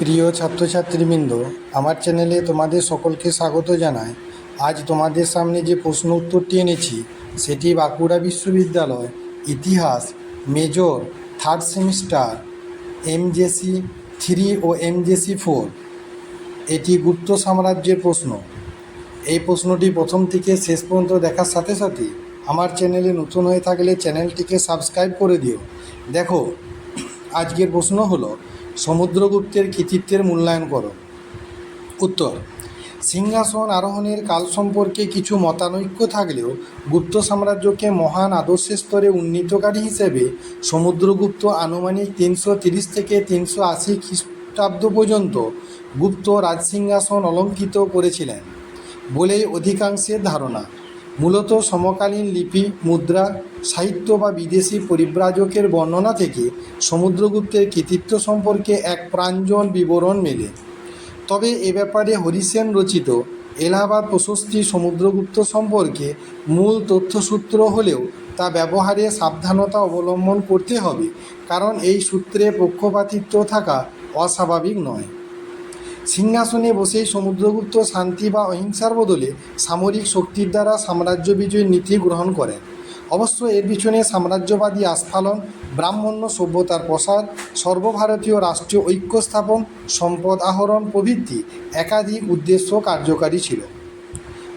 প্রিয় ছাত্রছাত্রীবৃন্দ, আমার চ্যানেলে তোমাদের সকলকে স্বাগত জানাই। আজ তোমাদের সামনে যে প্রশ্ন উত্তরটি এনেছি, সেটি বাঁকুড়া বিশ্ববিদ্যালয় ইতিহাস major third semester MJC three ও এমজেসি ফোর। এটি গুপ্ত সাম্রাজ্যের প্রশ্ন। এই প্রশ্নটি প্রথম থেকে শেষ পর্যন্ত দেখার সাথে সাথে আমার চ্যানেলে নতুন হয়ে থাকলে চ্যানেলটিকে সাবস্ক্রাইব করে দিও। দেখো, আজকের প্রশ্ন হলো সমুদ্রগুপ্তের কৃতিত্বের মূল্যায়ন করো। উত্তর, সিংহাসন আরোহণের কাল সম্পর্কে কিছু মতানৈক্য থাকলেও গুপ্ত সাম্রাজ্যকে মহান আদর্শের স্তরে উন্নীতকারী হিসেবে সমুদ্রগুপ্ত আনুমানিক তিনশো তিরিশ থেকে তিনশো আশি খ্রিস্টাব্দ পর্যন্ত গুপ্ত রাজসিংহাসন অলঙ্কৃত করেছিলেন বলেই অধিকাংশের ধারণা। মূলত সমকালীন লিপি, মুদ্রা, সাহিত্য বা বিদেশি পরিব্রাজকের বর্ণনা থেকে সমুদ্রগুপ্তের কৃতিত্ব সম্পর্কে এক প্রাঞ্জল বিবরণ মেলে। তবে এ ব্যাপারে হরিসেন রচিত এলাহাবাদ প্রশস্তি সমুদ্রগুপ্ত সম্পর্কে মূল তথ্যসূত্র হলেও তা ব্যবহারে সাবধানতা অবলম্বন করতে হবে, কারণ এই সূত্রে পক্ষপাতিত্ব থাকা অস্বাভাবিক নয়। সিংহাসনে বসেই সমুদ্রগুপ্ত শান্তি বা অহিংসার বদলে সামরিক শক্তির দ্বারা সাম্রাজ্য বিজয়ের নীতি গ্রহণ করেন। অবশ্য এর পিছনে সাম্রাজ্যবাদী আস্ফালন, ব্রাহ্মণ্য সভ্যতার প্রসার, সর্বভারতীয় রাষ্ট্রীয় ঐক্য স্থাপন, সম্পদ আহরণ প্রভৃতি একাধিক উদ্দেশ্য কার্যকারী ছিল।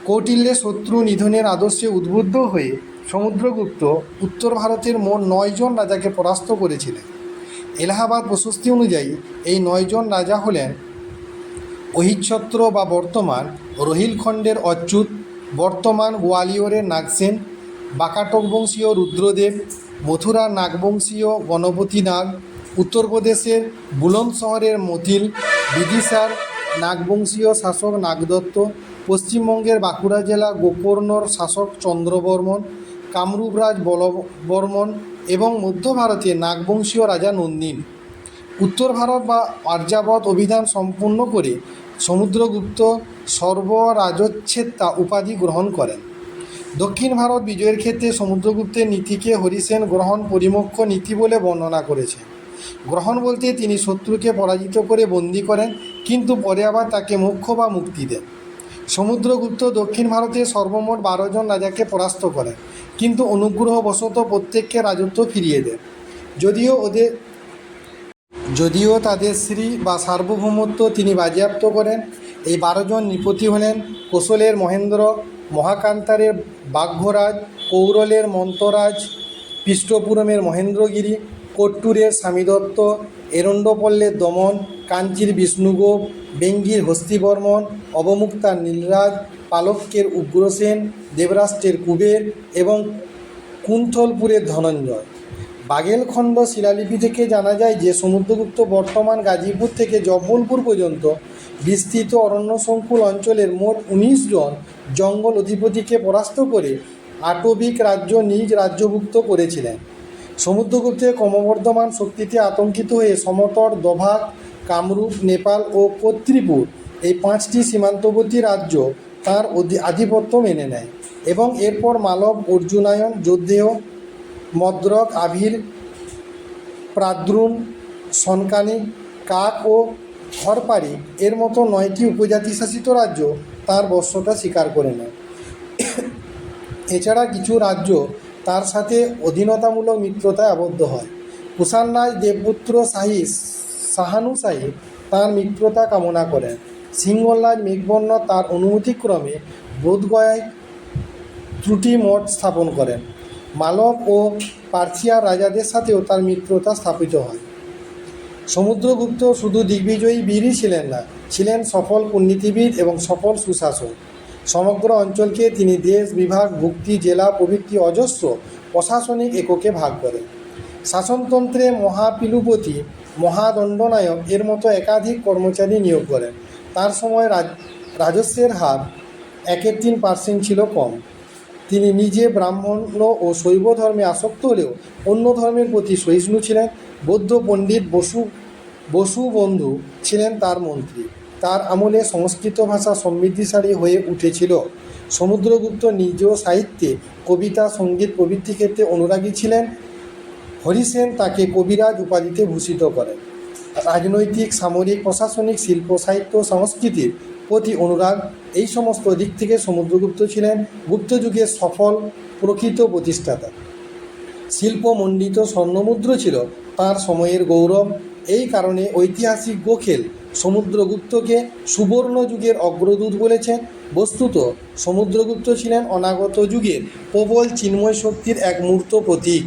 কৌটিল্যে শত্রু নিধনের আদর্শে উদ্বুদ্ধ হয়ে সমুদ্রগুপ্ত উত্তর ভারতের মোট নয়জন রাজাকে পরাস্ত করেছিলেন। এলাহাবাদ প্রশস্তি অনুযায়ী এই নয়জন রাজা হলেন অহিচ্ছত্র বা বর্তমান রোহিলখণ্ডের অচ্যুত, বর্তমান গোয়ালিয়রের নাগসেন বাকাটক বংশীয় রুদ্রদেব, মথুরা নাগবংশীয় গণপতি নাগ উত্তরপ্রদেশের বুলন্দ শহরের মতিল, বিদিশার নাগবংশীয় শাসক নাগদত্ত, পশ্চিমবঙ্গের বাঁকুড়া জেলা গোকর্ণর শাসক চন্দ্রবর্মন, কামরূপরাজ বলবর্মন এবং মধ্য ভারতের নাগবংশীয় রাজা নন্দিন। উত্তর ভারত বা আর্যাবত অভিযান সম্পূর্ণ করে সমুদ্রগুপ্ত সর্বরাজচ্ছেত্তা উপাধি গ্রহণ করেন। দক্ষিণ ভারত বিজয়ের ক্ষেত্রে সমুদ্রগুপ্তের নীতিকে হরিসেন গ্রহণ পরিমুখ্য নীতি বলে বর্ণনা করেছে। গ্রহণ বলতে তিনি শত্রুকে পরাজিত করে বন্দি করেন, কিন্তু পরে আবার তাকে মুখ্য বা মুক্তি দেন। সমুদ্রগুপ্ত দক্ষিণ ভারতের সর্বমোট বারো জন রাজাকে পরাস্ত করেন, কিন্তু অনুগ্রহবশত প্রত্যেককে রাজত্ব ফিরিয়ে দেন। যদিও ওদের যদিও তাদের শ্রী বা সার্বভৌমত্ব তিনি বাজেয়াপ্ত করেন, এই বারোজন নৃপতি হলেন কোশলের মহেন্দ্র, মহাকান্তারের বাঘ্যরাজ কৌরলের মন্তরাজ, পৃষ্ঠপুরমের মহেন্দ্রগিরি, কট্টুরের স্বামীদত্ত, এরণ্ডপল্লের দমন, কাঞ্চির বিষ্ণুগোপ, বেঙ্গির হস্তিবর্মন, অবমুক্তার নীলরাজ পালক্যের উগ্রসেন, দেবরাষ্ট্রের কুবের এবং কুণ্ঠলপুরের ধনঞ্জয়। বাগেলখণ্ড শিলালিপি থেকে জানা যায় যে সমুদ্রগুপ্ত বর্তমান গাজীপুর থেকে জব্বলপুর পর্যন্ত বিস্তৃত অরণ্য সংকুল অঞ্চলের মোট উনিশ জন জঙ্গল অধিপতিকে পরাস্ত করে আটবিক রাজ্য নিজ রাজ্যভুক্ত করেছিলেন। সমুদ্রগুপ্তের ক্রমবর্ধমান শক্তিতে আতঙ্কিত হয়ে সমতট দভাগ, কামরূপ, নেপাল ও কর্তৃপুর এই পাঁচটি সীমান্তবর্তী রাজ্য তাঁর আধিপত্য মেনে নেয় এবং এরপর মালব অর্জুনায়ন যুদ্ধেয় মদ্রক, আভির প্রাদ্রুন সনকানি, কাক ও ঘরপাড়ি এর মতো নয়টি উপজাতি শাসিত রাজ্য তার বর্ষতা স্বীকার করে নেয়। এছাড়া কিছু রাজ্য তার সাথে অধীনতামূলক মিত্রতায় আবদ্ধ হয়। কুষাণ রাজ দেবপুত্র শাহী শাহানু শাহী তাঁর মিত্রতা কামনা করেন। সিংহলরাজ মেঘবর্ণ তার অনুমতিক্রমে বোধগয়ায় ত্রুটি মঠ স্থাপন করেন। মালব ও পার্সিয়ার রাজাদের সাথেও তার মিত্রতা স্থাপিত হয়। সমুদ্রগুপ্ত শুধু দিগ্বিজয়ী বীরই ছিলেন না, ছিলেন সফল কূটনীতিবিদ এবং সফল সুশাসক। সমগ্র অঞ্চলকে তিনি দেশ, বিভাগ, ভুক্তি, জেলা, প্রভৃতি অজস্র প্রশাসনিক এককে ভাগ করেন শাসনতন্ত্রে মহাপিলুপতি, মহাদণ্ডনায়ক এর মতো একাধিক কর্মচারী নিয়োগ করেন। তার সময় রাজস্বের হার একের তিন পার্সেন্ট ছিল কম। তিনি নিজে ব্রাহ্মণ্য ও শৈব ধর্মে আসক্ত হলেও অন্য ধর্মের প্রতি সহিষ্ণু ছিলেন। বৌদ্ধ পণ্ডিত বসু বসু বন্ধু ছিলেন তার মন্ত্রী। তার আমলে সংস্কৃত ভাষা সমৃদ্ধিশালী হয়ে উঠেছিল। সমুদ্রগুপ্ত নিজ সাহিত্যে কবিতা, সংগীত প্রভৃতি ক্ষেত্রে অনুরাগী ছিলেন। হরিসেন তাকে কবিরাজ উপাধিতে ভূষিত করেন। রাজনৈতিক, সামরিক, প্রশাসনিক, শিল্প, সাহিত্য সংস্কৃতির প্রতি অনুরাগ এই সমস্ত দিক থেকে সমুদ্রগুপ্ত ছিলেন গুপ্ত যুগের সফল প্রকৃত প্রতিষ্ঠাতা। শিল্পমণ্ডিত স্বর্ণমুদ্র ছিল তার সময়ের গৌরব। এই কারণে ঐতিহাসিক গোখেল সমুদ্রগুপ্তকে সুবর্ণ যুগের অগ্রদূত বলেছেন বস্তুত, সমুদ্রগুপ্ত ছিলেন অনাগত যুগের প্রবল চিন্ময় শক্তির এক মূর্ত প্রতীক।